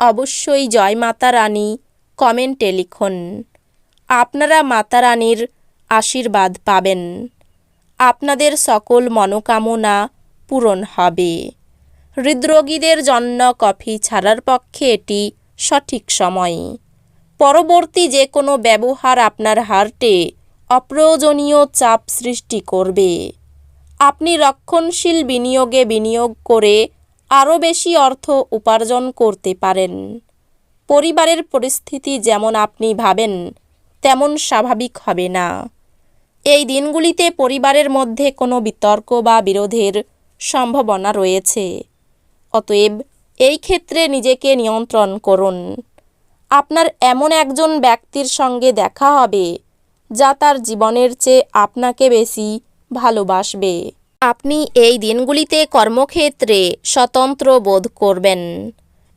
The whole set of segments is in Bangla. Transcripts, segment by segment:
অবশ্যই জয় মাতা রানী, কমেন্টে লিখুন। আপনারা মাতা রানীর আশীর্বাদ পাবেন। আপনাদের সকল মনোকামনা পূরণ হবে। হৃদরোগীদের জন্য কফি ছাড়ার পক্ষে এটি সঠিক সময়। পরবর্তী যে কোনো ব্যবহার আপনার হার্টে অপ্রয়োজনীয় চাপ সৃষ্টি করবে। আপনি রক্ষণশীল বিনিয়োগে বিনিয়োগ করে আরও বেশি অর্থ উপার্জন করতে পারেন। পরিবারের পরিস্থিতি যেমন আপনি ভাবেন, তেমন স্বাভাবিক হবে না। এই দিনগুলিতে পরিবারের মধ্যে কোনো বিতর্ক বা বিরোধের সম্ভাবনা রয়েছে। অতএব এই ক্ষেত্রে নিজেকে নিয়ন্ত্রণ করুন। আপনার এমন একজন ব্যক্তির সঙ্গে দেখা হবে, যা তার জীবনের চেয়ে আপনাকে বেশি ভালোবাসবে। আপনি এই দিনগুলিতে কর্মক্ষেত্রে স্বতন্ত্র বোধ করবেন।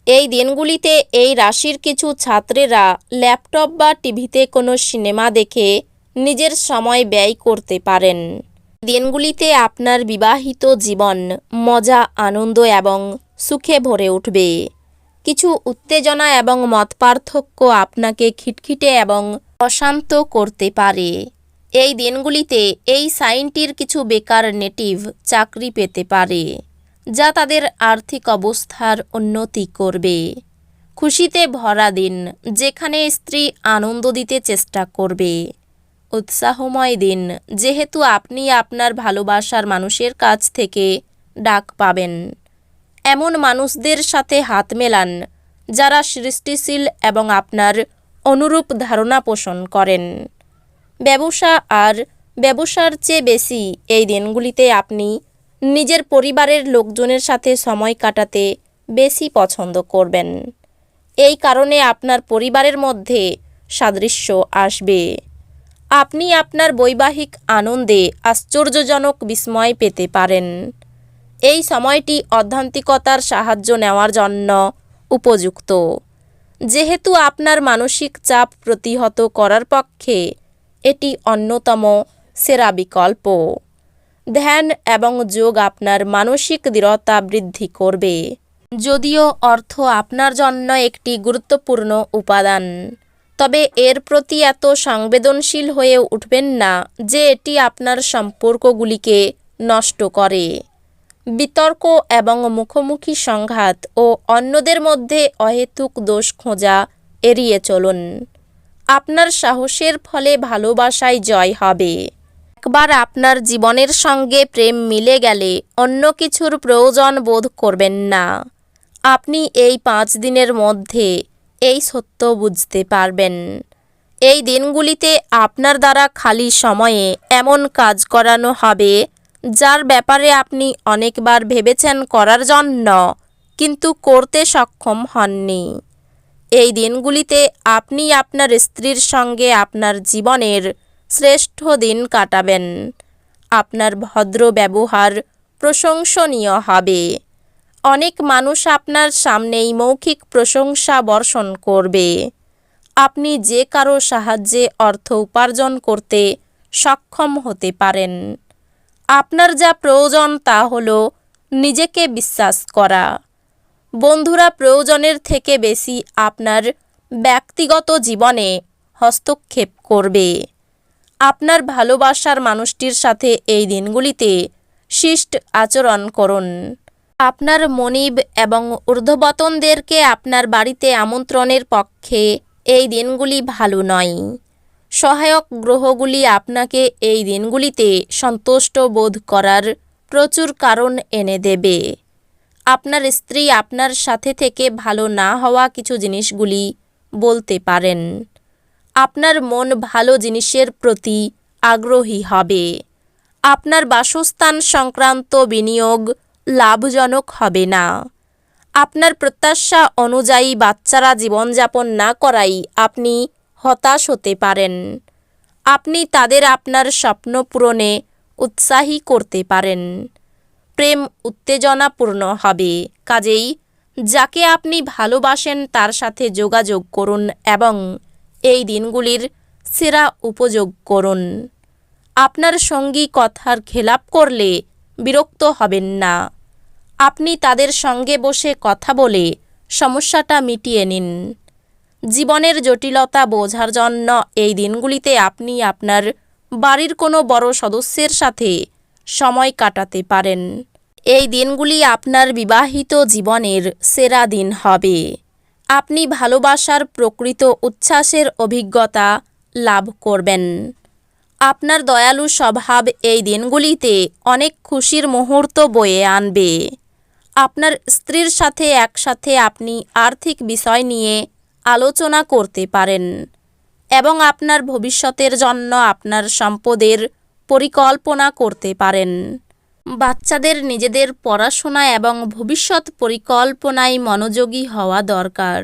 এই দিনগুলিতে এই রাশির কিছু ছাত্রেরা ল্যাপটপ বা টিভিতে কোনো সিনেমা দেখে নিজের সময় ব্যয় করতে পারেন। দিনগুলিতে আপনার বিবাহিত জীবন মজা, আনন্দ এবং সুখে ভরে উঠবে। কিছু উত্তেজনা এবং মতপার্থক্য আপনাকে খিটখিটে এবং অশান্ত করতে পারে। এই দিনগুলিতে এই সাইনটির কিছু বেকার নেটিভ চাকরি পেতে পারে, যা তাদের আর্থিক অবস্থার উন্নতি করবে। খুশিতে ভরা দিন যেখানে স্ত্রী আনন্দ দিতে চেষ্টা করবে। উৎসাহময় দিন যেহেতু আপনি আপনার ভালোবাসার মানুষের কাছ থেকে ডাক পাবেন। এমন মানুষদের সাথে হাত মেলান যারা সৃষ্টিশীল এবং আপনার অনুরূপ ধারণা পোষণ করেন। ব্যবসা আর ব্যবসার চেয়ে বেশি এই দিনগুলিতে আপনি নিজের পরিবারের লোকজনের সাথে সময় কাটাতে বেশি পছন্দ করবেন। এই কারণে আপনার পরিবারের মধ্যে সাদৃশ্য আসবে। আপনি আপনার বৈবাহিক আনন্দে আশ্চর্যজনক বিস্ময় পেতে পারেন। এই সময়টি অধ্যান্তিকতার সাহায্য নেওয়ার জন্য উপযুক্ত। যেহেতু আপনার মানসিক চাপ প্রতিহত করার পক্ষে এটি অন্যতম সেরা বিকল্প। ধ্যান এবং যোগ আপনার মানসিক দৃঢ়তা বৃদ্ধি করবে। যদিও অর্থ আপনার জন্য একটি গুরুত্বপূর্ণ উপাদান, তবে এর প্রতি এত সংবেদনশীল হয়ে উঠবেন না যে এটি আপনার সম্পর্কগুলিকে নষ্ট করে। বিতর্ক এবং মুখোমুখি সংঘাত ও অন্যদের মধ্যে অহেতুক দোষ খোঁজা এড়িয়ে চলুন। আপনার সাহসের ফলে ভালোবাসায় জয় হবে। একবার আপনার জীবনের সঙ্গে প্রেম মিলে গেলে অন্য কিছুর প্রয়োজন বোধ করবেন না। আপনি এই পাঁচ দিনের মধ্যে এই সত্য বুঝতে পারবেন। এই দিনগুলিতে আপনার দ্বারা খালি সময়ে এমন কাজ করানো হবে, যার ব্যাপারে আপনি অনেকবার ভেবেছেন করার জন্য, কিন্তু করতে সক্ষম হননি। এই দিনগুলিতে আপনি আপনার স্ত্রীর সঙ্গে আপনার জীবনের শ্রেষ্ঠ দিন কাটাবেন। আপনার ভদ্র ব্যবহার প্রশংসনীয় হবে। অনেক মানুষ আপনার সামনেই মৌখিক প্রশংসা বর্ষণ করবে। আপনি যে কারও সাহায্যে অর্থ উপার্জন করতে সক্ষম হতে পারেন। আপনার যা প্রয়োজন তা হলো নিজেকে বিশ্বাস করা। বন্ধুরা প্রয়োজনের থেকে বেশি আপনার ব্যক্তিগত জীবনে হস্তক্ষেপ করবে। আপনার ভালোবাসার মানুষটির সাথে এই দিনগুলিতে শিষ্ট আচরণ করুন। আপনার মনিব এবং ঊর্ধ্ববতনদেরকে আপনার বাড়িতে আমন্ত্রণের পক্ষে এই দিনগুলি ভালো নয়। সহায়ক গ্রহগুলি আপনাকে এই দিনগুলিতে সন্তুষ্ট বোধ করার প্রচুর কারণ এনে দেবে। আপনার স্ত্রী আপনার সাথে থেকে ভালো না হওয়া কিছু জিনিসগুলি বলতে পারেন। আপনার মন ভালো জিনিসের প্রতি আগ্রহী হবে। আপনার বাসস্থান সংক্রান্ত বিনিয়োগ লাভজনক হবে না। আপনার প্রত্যাশা অনুযায়ী বাচ্চারা জীবনযাপন না করাই আপনি হতাশ হতে পারেন। আপনি তাদের আপনার স্বপ্ন পূরণে উৎসাহী করতে পারেন। প্রেম উত্তেজনাপূর্ণ হবে। কাজেই যাকে আপনি ভালোবাসেন তার সাথে যোগাযোগ করুন এবং এই দিনগুলির সেরা উপযোগ করুন। আপনার সঙ্গী কথার খেলাপ করলে বিরক্ত হবেন না। আপনি তাদের সঙ্গে বসে কথা বলে সমস্যাটা মিটিয়ে নিন। জীবনের জটিলতা বোঝার জন্য এই দিনগুলিতে আপনি আপনার বাড়ির কোনো বড় সদস্যের সাথে সময় কাটাতে পারেন। এই দিনগুলি আপনার বিবাহিত জীবনের সেরা দিন হবে। আপনি ভালোবাসার প্রকৃত উচ্ছ্বাসের অভিজ্ঞতা লাভ করবেন। আপনার দয়ালু স্বভাব এই দিনগুলিতে অনেক খুশির মুহূর্ত বয়ে আনবে। আপনার স্ত্রীর সাথে একসাথে আপনি আর্থিক বিষয় নিয়ে আলোচনা করতে পারেন এবং আপনার ভবিষ্যতের জন্য আপনার সম্পদের পরিকল্পনা করতে পারেন। বাচ্চাদের নিজেদের পড়াশোনা এবং ভবিষ্যৎ পরিকল্পনায় মনোযোগী হওয়া দরকার।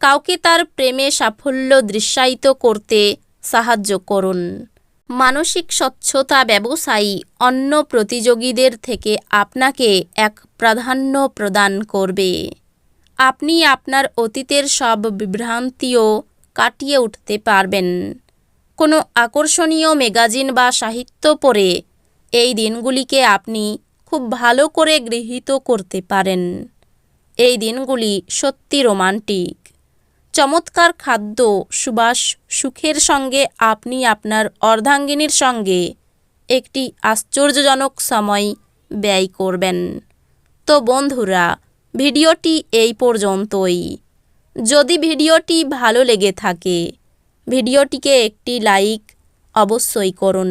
কাউকে তার প্রেমে সাফল্য দৃশ্যায়িত করতে সাহায্য করুন। মানসিক স্বচ্ছতা ব্যবসায়ী অন্য প্রতিযোগীদের থেকে আপনাকে এক প্রাধান্য প্রদান করবে। আপনি আপনার অতীতের সব বিভ্রান্তিও কাটিয়ে উঠতে পারবেন। কোনো আকর্ষণীয় ম্যাগাজিন বা সাহিত্য পড়ে এই দিনগুলিকে আপনি খুব ভালো করে গৃহীত করতে পারেন। এই দিনগুলি সত্যি রোমান্টিক। চমৎকার খাদ্য, সুবাস, সুখের সঙ্গে আপনি আপনার অর্ধাঙ্গিনীর সঙ্গে একটি আশ্চর্যজনক সময় ব্যয় করবেন। তো বন্ধুরা, ভিডিওটি এই পর্যন্তই। যদি ভিডিওটি ভালো লেগে থাকে, ভিডিওটিকে একটি লাইক অবশ্যই করুন।